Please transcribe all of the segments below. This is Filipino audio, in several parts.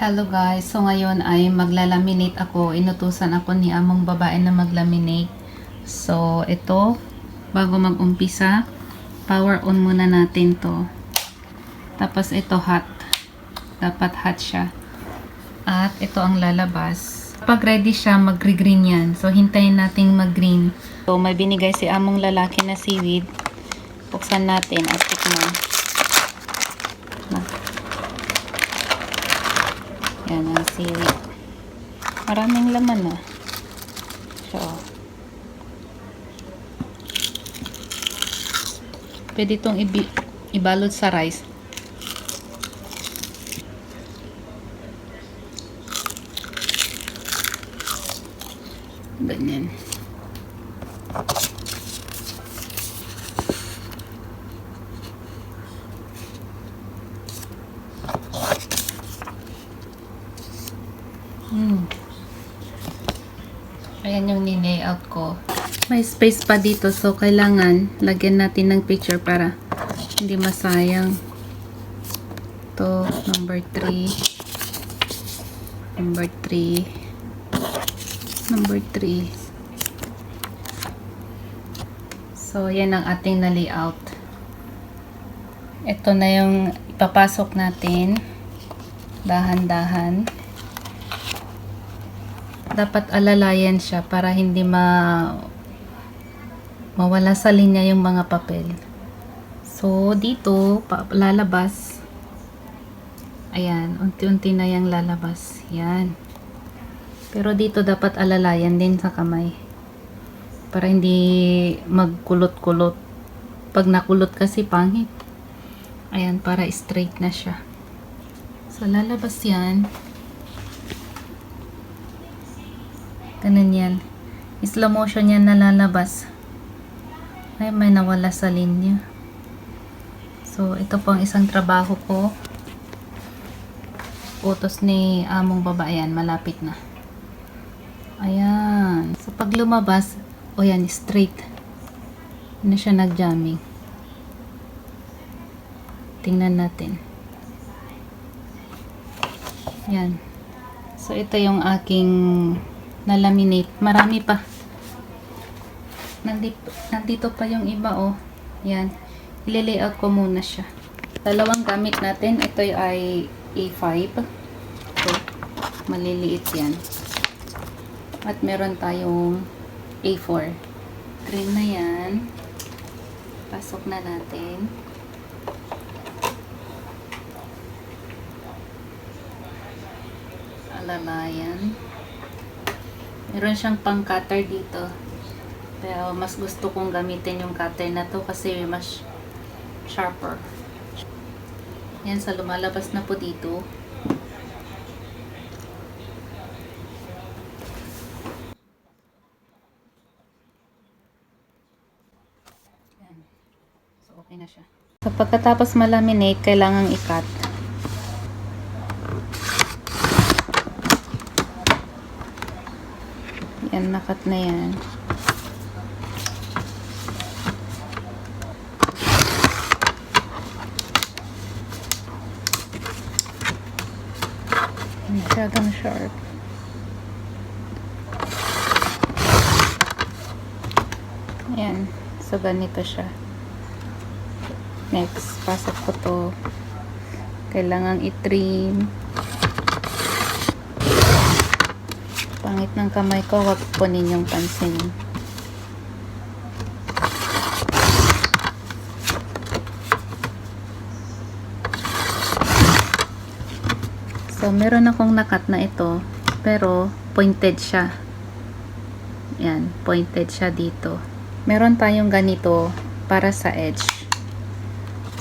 Hello guys, so ngayon ay maglalaminate ako. Inutusan ako ni among babae na maglaminate. So ito, bago mag-umpisa, power on muna natin to. Tapos ito hot. Dapat hot siya. At ito ang lalabas. Pag ready siya, mag-green yan. So hintayin nating mag-green. So may binigay si among lalaki na seaweed. Buksan natin at tikman. Yan ang seaweed. Maraming laman na. So, pwede itong ibalot sa rice. Ganyan. Hmm. Ayan yung ni-layout ko. May space pa dito so kailangan lagyan natin ng picture para hindi masayang. To number 3. Number 3. Number 3. So yan ang ating na layout. Ito na yung ipapasok natin. Dahan-dahan dapat alalayan siya para hindi ma mawala sa linya yung mga papel. So, dito, lalabas. Ayan, unti-unti na yung lalabas. Yan. Pero dito dapat alalayan din sa kamay. Para hindi magkulot-kulot. Pag nakulot kasi pangit. Ayan, para straight na siya. So, lalabas yan. Ganun yan. Slow motion yan nalalabas. Ay, may nawala sa linya. So, ito po ang isang trabaho ko. Utos ni among babae yan. Malapit na. Ayan. So, pag lumabas, o yan, straight. Hindi siya nag-jamming. Tingnan natin. Yan. So, ito yung aking na laminate. Marami pa. Nandito, nandito pa yung iba, oh. Yan. Ile-layout ko muna siya. Dalawang gamit natin. Ito ay A5. Ito. Maliliit yan. At meron tayong A4. Green na yan. Pasok na natin. Alalayan. Meron siyang pang cutter dito. Pero mas gusto kong gamitin yung cutter na to kasi mas sharper. Yan sa lumalabas na po dito. Yan. So okay na siya. So pagkatapos malaminate, kailangang i-cut. Yan, nakat na yan. Masyadong sharp. Yan. So, ganito siya. Next, pasok ko to. Kailangang i-trim. Pangit ng kamay ko, wag po ninyong pansinin. So, meron akong nakat na ito, pero pointed siya. Yan, pointed siya dito. Meron tayong ganito para sa edge.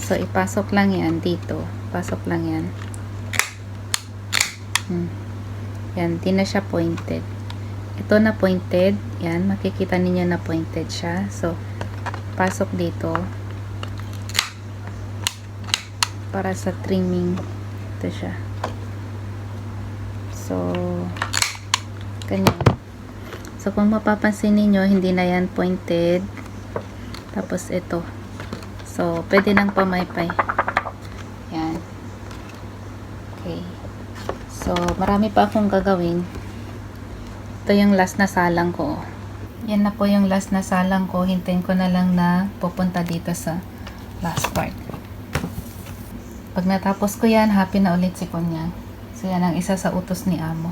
So, ipasok lang yan dito. Pasok lang yan. Hmm. Yan, di na siya pointed. Ito na pointed. Yan, makikita ninyo na pointed siya. So, pasok dito. Para sa trimming. Ito siya. So, ganyan. So, kung mapapansin ninyo, hindi na yan pointed. Tapos, ito. So, pwede nang pamaypay. Yan. Okay. So, marami pa akong gagawin. Ito yung last na salang ko. Yan na po yung last na salang ko. Hintayin ko na lang na pupunta dito sa last part. Pag natapos ko yan, happy na ulit si Kunya. So, yan ang isa sa utos ni Amo.